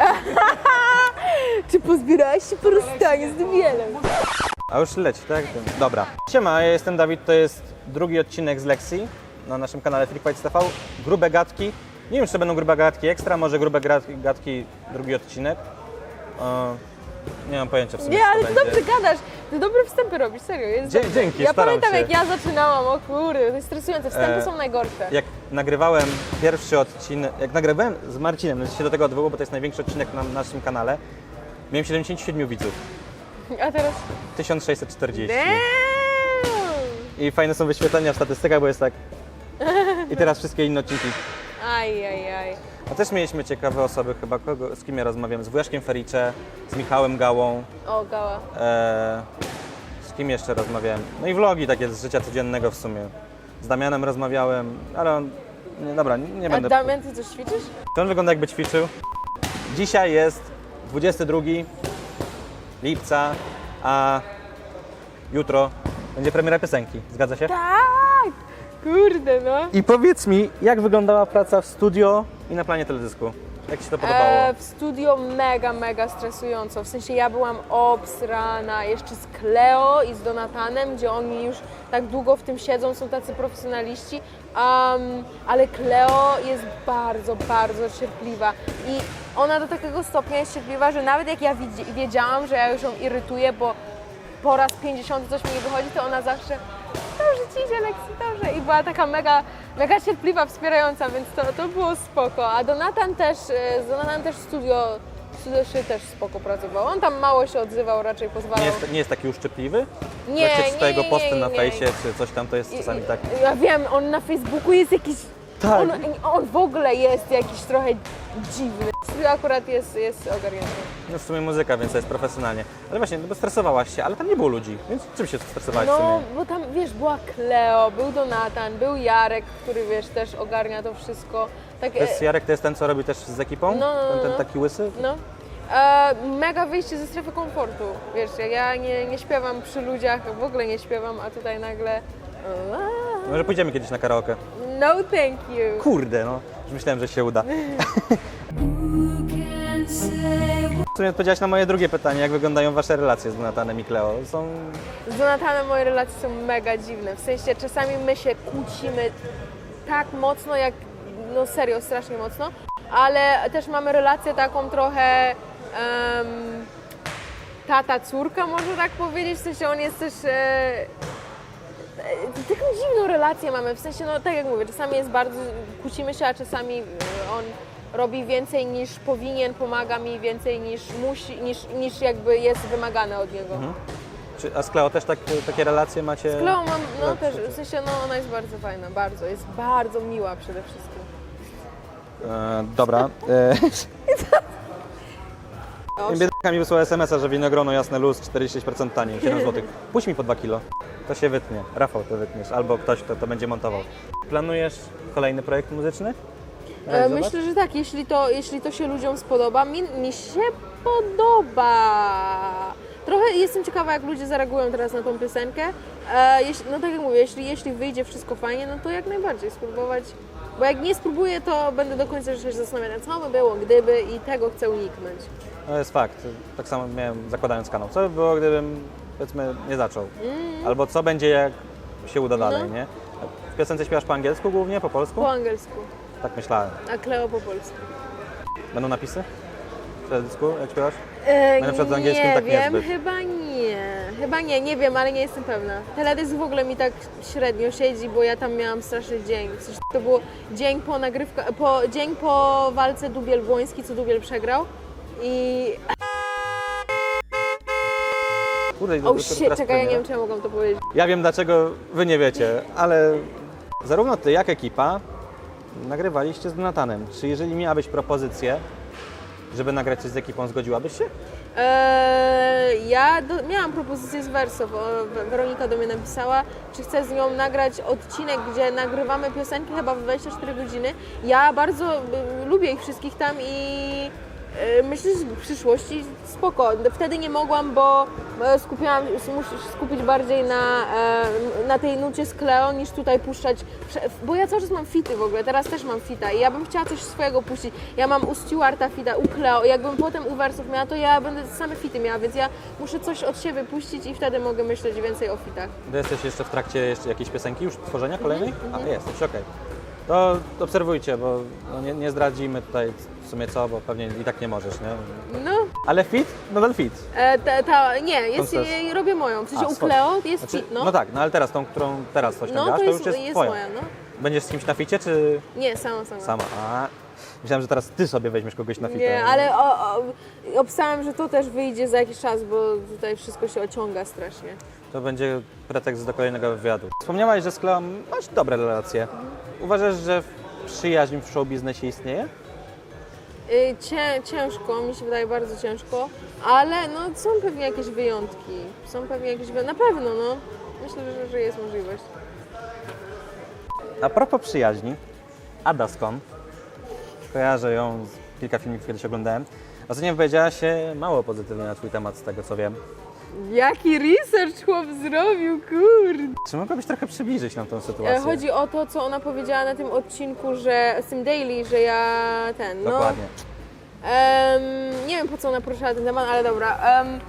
Czy pozbierałeś się po rozstaniu z Dubielem? A już leci, tak? Dobra. Siema, ja jestem Dawid, to jest drugi odcinek z lekcji na naszym kanale Freakfights TV. Grube gadki. Nie wiem, czy to będą grube gadki ekstra, może grube gadki drugi odcinek. E, nie mam pojęcia w sumie, Nie, co ale ty będzie. dobrze gadasz. Ty dobre wstępy robisz, serio. Jest Dzie- dobrze. dzięki, Ja staram pamiętam, się. jak ja zaczynałam, o kurde, to jest stresujące. Wstępy E, są najgorsze. Jak nagrywałem pierwszy odcinek, jak nagrywałem z Marcinem, no się do tego odwołał, bo to jest największy odcinek na naszym kanale, miałem 77 widzów. A teraz... 1640. Damn! I fajne są wyświetlenia w statystykach, bo jest tak. I teraz wszystkie inne odcinki. Aj, aj, aj. A też mieliśmy ciekawe osoby chyba, kogo, z kim ja rozmawiałem? Z Wujaszkiem Fericze, z Michałem Gałą, O, gała. e, z kim jeszcze rozmawiałem? No i vlogi takie z życia codziennego w sumie. Z Damianem rozmawiałem, ale on, nie, dobra, nie, nie A będę... Damian, ty coś ćwiczysz? To on wygląda jakby ćwiczył. Dzisiaj jest 22 lipca, a jutro będzie premiera piosenki. Zgadza się? Tak! Kurde, no. I powiedz mi, jak wyglądała praca w studio i na planie teledysku? Jak Ci to podobało? E, w studio mega, mega stresująco. W sensie ja byłam obsrana jeszcze z Cleo i z Donatanem, gdzie oni już tak długo w tym siedzą, są tacy profesjonaliści. Um, ale Cleo jest bardzo, bardzo cierpliwa. I ona do takiego stopnia jest cierpliwa, że nawet jak ja wiedziałam, że ja już ją irytuję, bo po raz 50 coś mi nie wychodzi, to ona zawsze dobrze ci idzie, Lexi, dobrze. I była taka mega, mega cierpliwa, wspierająca, więc to, to było spoko. A Donatan też, e, z Donatan też studio, studio Szy też spoko pracował. On tam mało się odzywał, raczej pozwalał. Nie jest, nie jest taki uszczypliwy? Nie, Jak się nie, czyta jego nie, posty nie, na nie. fejsie czy coś tam, to jest czasami tak. Ja wiem, on na Facebooku jest jakiś... Tak. On, on w ogóle jest jakiś trochę dziwny. Akurat jest, jest ogarnięty. No w sumie muzyka, więc to jest profesjonalnie. Ale właśnie, no bo stresowałaś się, ale tam nie było ludzi, więc czym się stresowałaś w No, sumie? bo tam, wiesz, była Cleo, był Donatan, był Jarek, który, wiesz, też ogarnia to wszystko. Tak, To jest e, Jarek, to jest ten, co robi też z ekipą? No, no, no, ten, ten no. taki łysy? No. E, mega wyjście ze strefy komfortu. Wiesz, ja nie, nie śpiewam przy ludziach, w ogóle nie śpiewam, a tutaj nagle. Może pójdziemy kiedyś na karaoke. No thank you. Kurde, no. Już myślałem, że się uda. W sumie odpowiedziałaś na moje drugie pytanie, jak wyglądają Wasze relacje z Donatanem i Kleo? Są... Z Donatanem moje relacje są mega dziwne. W sensie czasami my się kłócimy tak mocno, jak no serio, strasznie mocno, ale też mamy relację taką trochę em, tata-córka, można tak powiedzieć. W sensie on jest też. E, taką dziwną relację mamy, w sensie, no tak jak mówię, czasami jest bardzo, kłócimy się, a czasami e, on robi więcej niż powinien, pomaga mi więcej niż musi, niż, niż jakby jest wymagane od niego. Czy, a z Kleo też tak, takie relacje macie? Kleo mam, no Tak, też, w sensie, no ona jest bardzo fajna, bardzo, jest bardzo miła przede wszystkim. E, dobra. E, Biedaka mi wysłała SMS-a, że winogrono jasne luz 46% taniej, 7 zł. Puść mi po 2 kilo. To się wytnie. Rafał to wytniesz, albo ktoś, kto to będzie montował. Planujesz kolejny projekt muzyczny? E, Realizować? myślę, że tak, jeśli to, jeśli to się ludziom spodoba, mi, mi się podoba. Trochę jestem ciekawa, jak ludzie zareagują teraz na tą piosenkę. E, jeśli, no tak jak mówię, jeśli, jeśli wyjdzie wszystko fajnie, no to jak najbardziej spróbować. Bo jak nie spróbuję, to będę do końca życia się zastanawiać, co by było, gdyby i tego chcę uniknąć. To jest fakt. Tak samo miałem zakładając kanał. Co by było, gdybym powiedzmy nie zaczął? Albo co będzie, jak się uda dalej, Mm. No. nie? W piosence śpiewasz po angielsku głównie, po polsku? Po angielsku, Tak myślałem. a Kleo po polsku. Będą napisy? W teledysku, jak śpiewasz? E, Na przykład z angielskim nie tak wiem, niezbyt. chyba nie. Chyba nie, nie wiem, ale nie jestem pewna. Teledysk w ogóle mi tak średnio siedzi, bo ja tam miałam straszny dzień. W sensie to było dzień po nagrywka, po, dzień po walce Dubiel Błoński, co Dubiel przegrał. I... Kurde, Oh dopiero shit, teraz czekaj, ja nie premiera. wiem, czy ja mogłam to powiedzieć. Ja wiem dlaczego wy nie wiecie, ale zarówno ty jak ekipa nagrywaliście z Donatanem. Czy jeżeli miałabyś propozycję, żeby nagrać coś z ekipą, zgodziłabyś się? Eee, ja do, miałam propozycję z Wersow. o, We- Weronika do mnie napisała, czy chcę z nią nagrać odcinek, gdzie nagrywamy piosenki chyba w 24 godziny. Ja bardzo lubię ich wszystkich tam i E, Myślę, że w przyszłości spoko. Wtedy nie mogłam, bo skupiłam, muszę się skupić bardziej na, e, na tej nucie z Cleo niż tutaj puszczać, bo ja cały czas mam fity w ogóle, teraz też mam fita i ja bym chciała coś swojego puścić. Ja mam u Stewarta fita, u Cleo, jakbym potem u Wersów miała, to ja będę same fity miała, więc ja muszę coś od siebie puścić i wtedy mogę myśleć więcej o fitach. Ty jesteś jeszcze w trakcie jeszcze jakiejś piosenki już tworzenia kolejnej? A jesteś, okej. To obserwujcie, bo no nie, nie zdradzimy tutaj w sumie co, bo pewnie i tak nie możesz, nie? No, Ale fit? Nadal fit. e, ta, ta, nie, jest, e, robię moją, w sensie A, u swoją. Cleo jest Znaczy, fit, no. no tak, no ale teraz tą, którą teraz coś tam No, grasz, to już jest, jest twoja. moja, no. Będziesz z kimś na ficie, czy Nie, sama, sama. sama? A, myślałem, że teraz ty sobie weźmiesz kogoś na fitę. Nie, ale o, o, obstałem, że to też wyjdzie za jakiś czas, bo tutaj wszystko się ociąga strasznie. To będzie pretekst do kolejnego wywiadu. Wspomniałaś, że z Kleą masz dobre relacje. Uważasz, że przyjaźń w show biznesie istnieje? Y, Cię, ciężko, mi się wydaje bardzo ciężko, ale no są pewnie jakieś wyjątki. Są pewnie jakieś wyjątki. Na pewno, no. Myślę, że, że jest możliwość. A propos przyjaźni, Adaskon, kojarzę ją z kilka filmików kiedyś oglądałem. Ostatnio wypowiedziała się mało pozytywnie na twój temat, z tego co wiem. Jaki research chłop zrobił, kurde. Czy mogłabyś trochę przybliżyć nam tą sytuację? E, Chodzi o to, co ona powiedziała na tym odcinku, że z tym daily, że ja ten, no... Dokładnie. Em, nie wiem po co ona poruszyła ten temat, ale dobra. Em,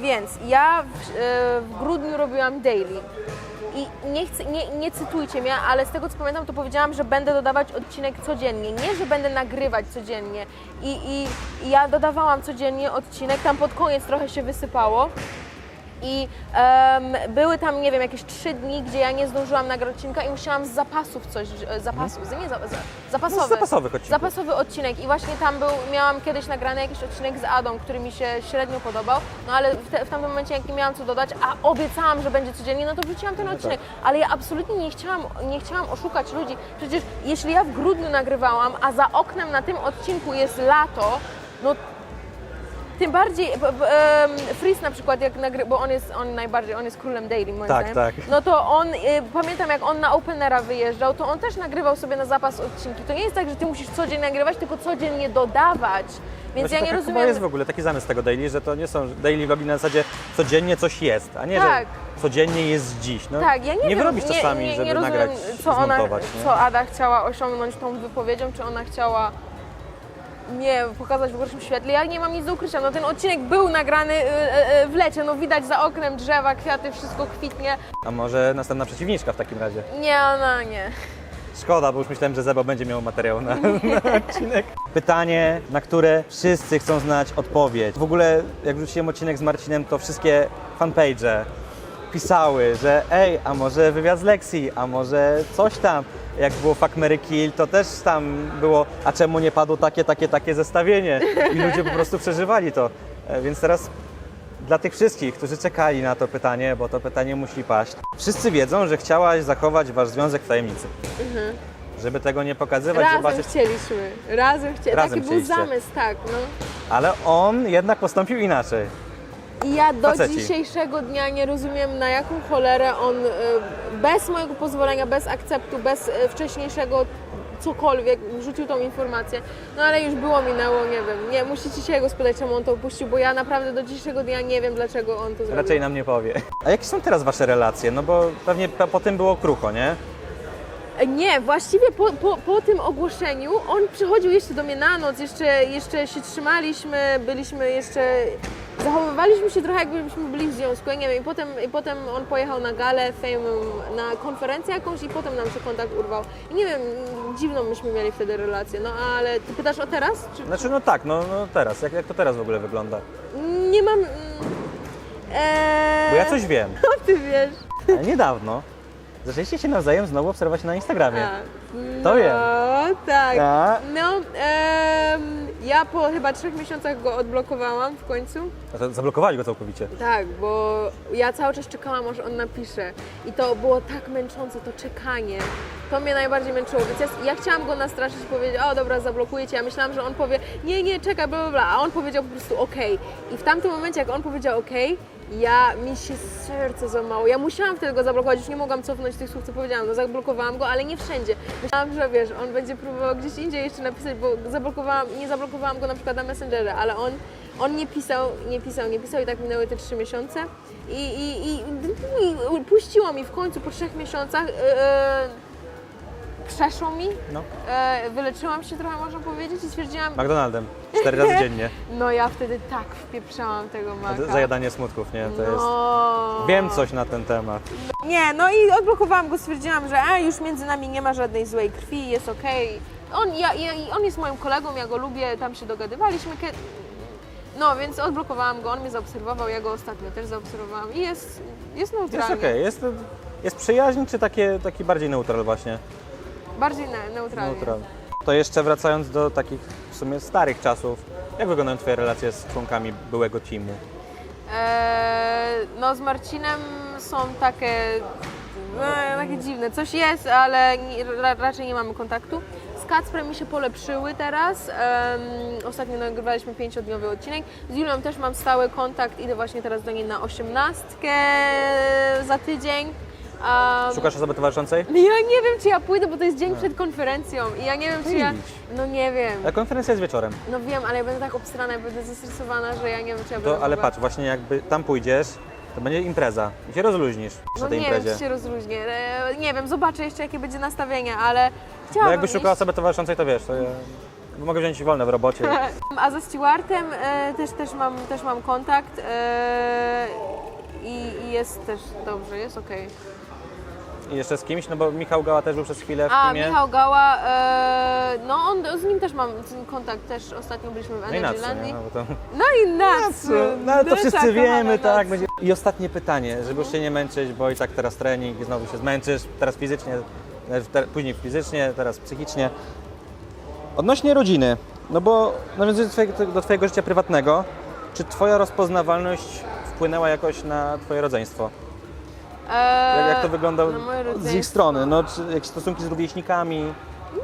więc ja w, e, w grudniu robiłam daily. I nie, chcę, nie, nie cytujcie mnie, ale z tego co pamiętam, to powiedziałam, że będę dodawać odcinek codziennie. Nie, że będę nagrywać codziennie. I, i, i ja dodawałam codziennie odcinek, tam pod koniec trochę się wysypało. I em, były tam, nie wiem, jakieś trzy dni, gdzie ja nie zdążyłam nagrać odcinka i musiałam z zapasów coś, e, zapasów, nie za, za, zapasowy, No, z zapasowych odcinków. zapasowy odcinek. I właśnie tam był, miałam kiedyś nagrany jakiś odcinek z Adą, który mi się średnio podobał, no ale w, te, w tamtym momencie jak nie miałam co dodać, a obiecałam, że będzie codziennie, no to wrzuciłam ten odcinek, ale ja absolutnie nie chciałam, nie chciałam oszukać ludzi, przecież jeśli ja w grudniu nagrywałam, a za oknem na tym odcinku jest lato, no tym bardziej, b- b- em, Fris na przykład, jak nagry, bo on jest on najbardziej, on jest królem daily moim Tak, zdaniem. tak. No to on, y, pamiętam jak on na Openera wyjeżdżał, to on też nagrywał sobie na zapas odcinki. To nie jest tak, że ty musisz codziennie nagrywać, tylko codziennie dodawać. Więc Właśnie ja nie taka rozumiem. Chyba jest w ogóle taki zamysł tego daily, że to nie są daily vlogi na zasadzie codziennie coś jest, a nie, Tak. że codziennie jest dziś. No, Tak, ja nie, nie wiem, wyrobisz nie, czasami, nie, żeby nie rozumiem, nagrać, co ona, zmontować. nie? co Ada chciała osiągnąć tą wypowiedzią, czy ona chciała mnie pokazać w gorszym świetle. Ja nie mam nic do ukrycia. No ten odcinek był nagrany y, y, y, w lecie, no widać za oknem drzewa, kwiaty, wszystko kwitnie. A może następna przeciwniczka w takim razie? Nie, ona nie. Szkoda, bo już myślałem, że Zebo będzie miał materiał na, na odcinek. Pytanie, na które wszyscy chcą znać odpowiedź. W ogóle, jak wrzuciłem odcinek z Marcinem, to wszystkie fanpage pisały, że ej, a może wywiad z Lexi, a może coś tam. Jak było Fuck, Mary Kill, to też tam było, a czemu nie padło takie, takie, takie zestawienie? I ludzie po prostu przeżywali to. E, Więc teraz dla tych wszystkich, którzy czekali na to pytanie, bo to pytanie musi paść. Wszyscy wiedzą, że chciałaś zachować wasz związek w tajemnicy. Żeby tego nie pokazywać, Razem zobaczyć. chcieliśmy. Razem chcieliśmy. Razem Taki był chcieliście. zamysł, tak. No. Ale on jednak postąpił inaczej. I ja do Faceci. dzisiejszego dnia nie rozumiem, na jaką cholerę on y, bez mojego pozwolenia, bez akceptu, bez y, wcześniejszego cokolwiek wrzucił tą informację. No ale już było, minęło, nie wiem. Nie, musicie się jego spytać, czemu on to opuścił, bo ja naprawdę do dzisiejszego dnia nie wiem, dlaczego on to zrobił. Raczej nam nie powie. A jakie są teraz wasze relacje? No bo pewnie po, po tym było krucho, nie? E, Nie, właściwie po, po, po tym ogłoszeniu on przychodził jeszcze do mnie na noc, jeszcze, jeszcze się trzymaliśmy, byliśmy jeszcze. Zachowywaliśmy się trochę jakbyśmy byli w związku, nie wiem, i potem, i potem on pojechał na galę, fame, na konferencję jakąś i potem nam się kontakt urwał. I nie wiem, dziwną myśmy mieli wtedy relację, no ale ty pytasz o teraz? Czy... Znaczy, no tak, no, no teraz. Jak, jak to teraz w ogóle wygląda? Nie mam... mm, Eee, Bo ja coś wiem. Co ty wiesz? Ale niedawno zaczęliście się nawzajem znowu obserwować na Instagramie. A, To no, wiem. tak. A? No, em, ja po chyba trzech miesiącach go odblokowałam w końcu. A to Zablokowali go całkowicie. Tak, bo ja cały czas czekałam, aż on napisze. I to było tak męczące, to czekanie. To mnie najbardziej męczyło, więc ja, ja chciałam go nastraszyć i powiedzieć, o dobra, zablokuję cię. Ja myślałam, że on powie, nie, nie, czekaj, bla, bla, bla. A on powiedział po prostu okej. I w tamtym momencie, jak on powiedział okej, ja, mi się serce złamało. Ja musiałam wtedy go zablokować, już nie mogłam cofnąć tych słów, co powiedziałam. No zablokowałam go, ale nie wszędzie. Myślałam, że wiesz, on będzie próbował gdzieś indziej jeszcze napisać, bo zablokowałam, nie zablokowałam go na przykład na Messengerze, ale on, on nie pisał, nie pisał, nie pisał i tak minęły te trzy miesiące. I, i, i, i puściło mi w końcu po trzech miesiącach. Yy, przeszło mi, No. e, wyleczyłam się trochę, można powiedzieć, i stwierdziłam, McDonaldem. Cztery razy dziennie. no ja wtedy tak wpieprzałam tego maka. Zajadanie smutków, nie? To jest... no. Wiem coś na ten temat. Nie, no i odblokowałam go, stwierdziłam, że a, już między nami nie ma żadnej złej krwi, jest okej. On, ja, ja, on jest moim kolegą, ja go lubię, tam się dogadywaliśmy. kie- No, więc odblokowałam go, on mnie zaobserwował, ja go ostatnio też zaobserwowałam i jest, jest Jest okej. Jest, jest przyjaźń, czy takie, taki bardziej neutral właśnie? Bardziej ne, neutralnie. Neutral. To jeszcze wracając do takich w sumie starych czasów, jak wyglądają Twoje relacje z członkami byłego teamu? Eee, no z Marcinem są takie, e, takie dziwne. Coś jest, ale ra, raczej nie mamy kontaktu. Z Kacprem mi się polepszyły teraz. Em, ostatnio nagrywaliśmy pięciodniowy odcinek. Z Julią też mam stały kontakt. Idę właśnie teraz do niej na osiemnastkę za tydzień. Em, Szukasz osoby towarzyszącej? ja nie wiem, czy ja pójdę, bo to jest dzień przed konferencją i ja nie wiem, czy ja... No nie wiem. A konferencja jest wieczorem. No wiem, ale ja będę tak obstrana, ja będę zestresowana, że ja nie wiem, czy ja będę To, ale mogła- patrz, właśnie jakby tam pójdziesz, to będzie impreza i się rozluźnisz No na tej nie imprezie. wiem, czy się rozluźnie. E, Nie wiem, zobaczę jeszcze, jakie będzie nastawienie, ale chciałabym jakbyś szukała iść. osoby towarzyszącej, to wiesz, to ja mogę wziąć wolne w robocie. A ze Stewartem e, też, też, mam, też mam kontakt e, i, i jest też dobrze, jest okej. I jeszcze z kimś, no bo Michał Gała też był przez chwilę w A, teamie. Michał Gała, e, no on, z nim też mam kontakt, też ostatnio byliśmy w No i nie? Energylandii. No, bo to... No i Natsu! no ale to wszyscy wiemy, tak. Będzie... I ostatnie pytanie, żeby już się nie męczyć, bo i tak teraz trening i znowu się zmęczysz, teraz fizycznie, te, później fizycznie, teraz psychicznie. Odnośnie rodziny, no bo nawiązując do twojego, do twojego życia prywatnego, czy twoja rozpoznawalność wpłynęła jakoś na twoje rodzeństwo? E, Jak, jak to wygląda z ich strony? No, czy jakieś stosunki z rówieśnikami?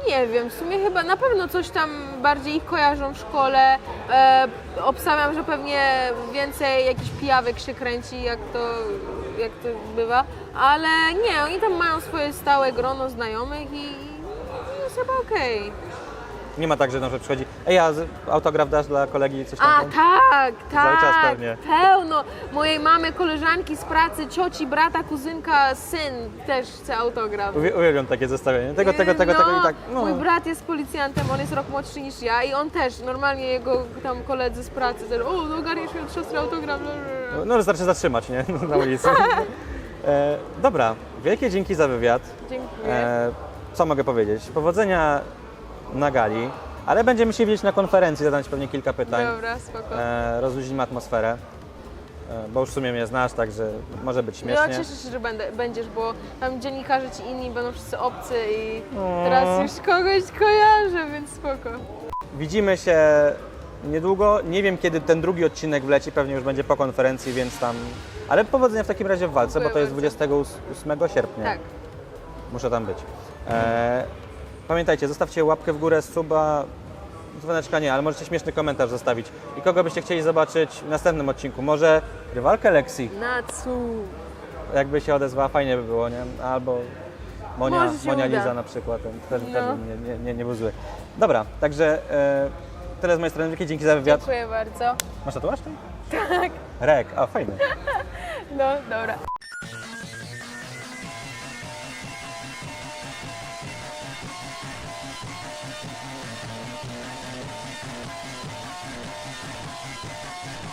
Nie wiem, w sumie chyba na pewno coś tam bardziej ich kojarzą w szkole. E, obstawiam, że pewnie więcej jakichś pijawek się kręci, jak to, jak to bywa. Ale nie, oni tam mają swoje stałe grono znajomych i, i jest chyba okej. Nie ma tak, że na przykład przychodzi, ej, a autograf dasz dla kolegi, coś tam? A tam? tak, Cały tak, czas pewnie. pełno. Mojej mamy, koleżanki z pracy, cioci, brata, kuzynka, syn też chce autograf. Uwie- Uwielbiam takie zestawienie. Tego, tego, tego, no, tego i tak. No. Mój brat jest policjantem, on jest rok młodszy niż ja i on też, normalnie jego tam koledzy z pracy też, o, no ogarniesz mi od siostry autograf. blablabla. No wystarczy zatrzymać, nie? Na ulicy. E, dobra, wielkie dzięki za wywiad. Dziękuję. E, co mogę powiedzieć? Powodzenia na gali, ale będziemy się widzieć na konferencji, zadać pewnie kilka pytań. Dobra, spoko. E, rozluźnimy atmosferę, e, bo już w sumie mnie znasz, także może być śmiesznie. cieszę się, że będę, będziesz, bo tam dziennikarze ci inni będą wszyscy obcy i O. teraz już kogoś kojarzę, więc spoko. Widzimy się niedługo. Nie wiem, kiedy ten drugi odcinek wleci, pewnie już będzie po konferencji, więc tam... Ale powodzenia w takim razie w walce, bo to jest bardzo. 28 sierpnia. Tak. Muszę tam być. E, pamiętajcie, zostawcie łapkę w górę, suba, dzwoneczka nie, ale możecie śmieszny komentarz zostawić. I kogo byście chcieli zobaczyć w następnym odcinku? Może rywalkę Lexi, Natsu. jakby się odezwała, fajnie by było, nie? Albo Monia, Może się Monia uda. Liza na przykład, ten też, No. nie, nie, nie, nie był zły. Dobra, także e, tyle z mojej strony, wielkie dzięki za wywiad. Dziękuję bardzo. Masz tatuaż? Tak. Rek, a fajny. No, dobra.